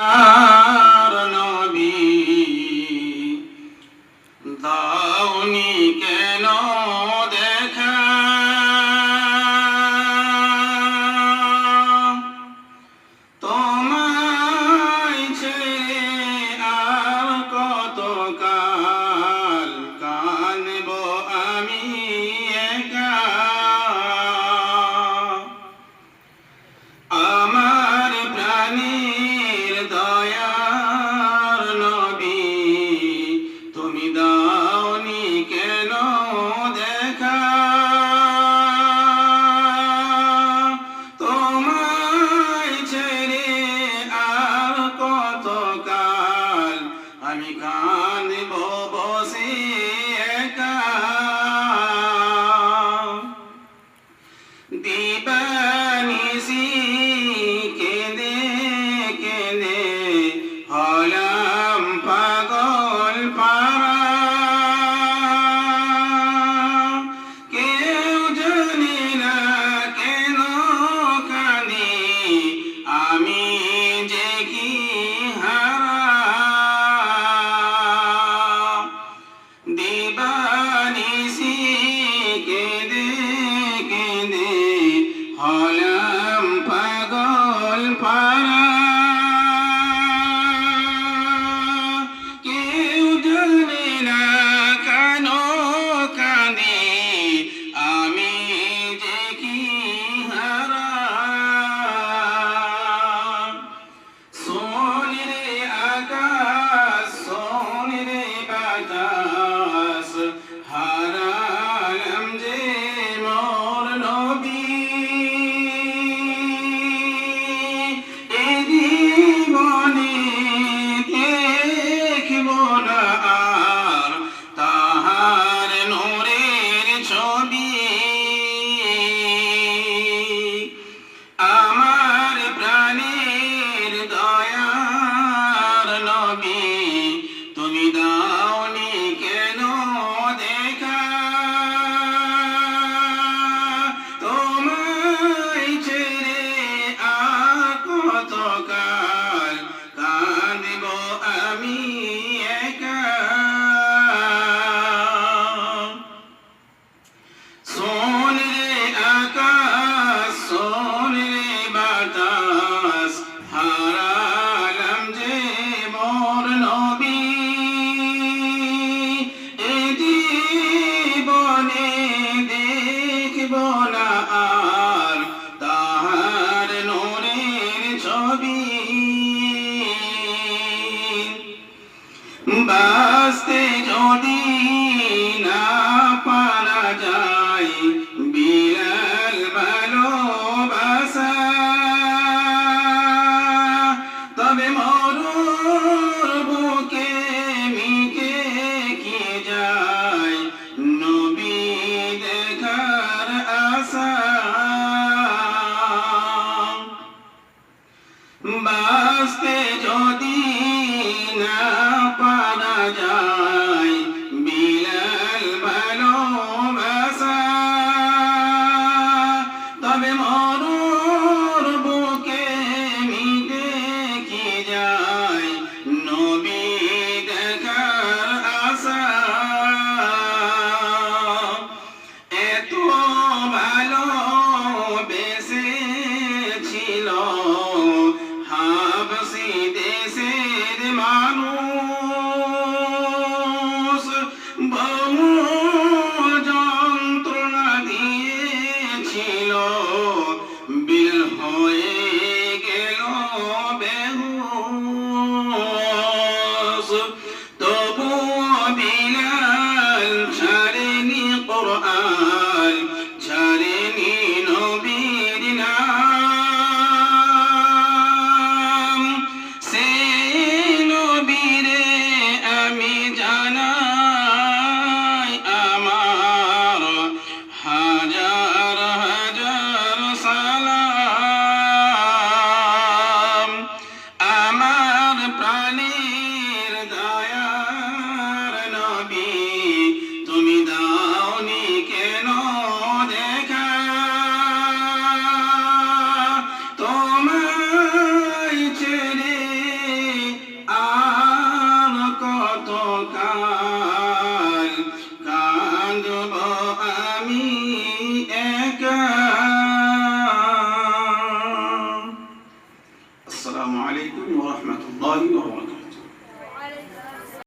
Ah! নিশি কেঁদে কেঁদে হলাম পাগল পারা কেউ না কান কানে আমি যে কি হারা। সোন রে আকাশ বাসতে যদি না পারা যায়, বিড়াল ভালোবাসা। তবে মরুর বুকে মিকে কি যায়, নবী দেখার আশা। বাসতে যদি Imam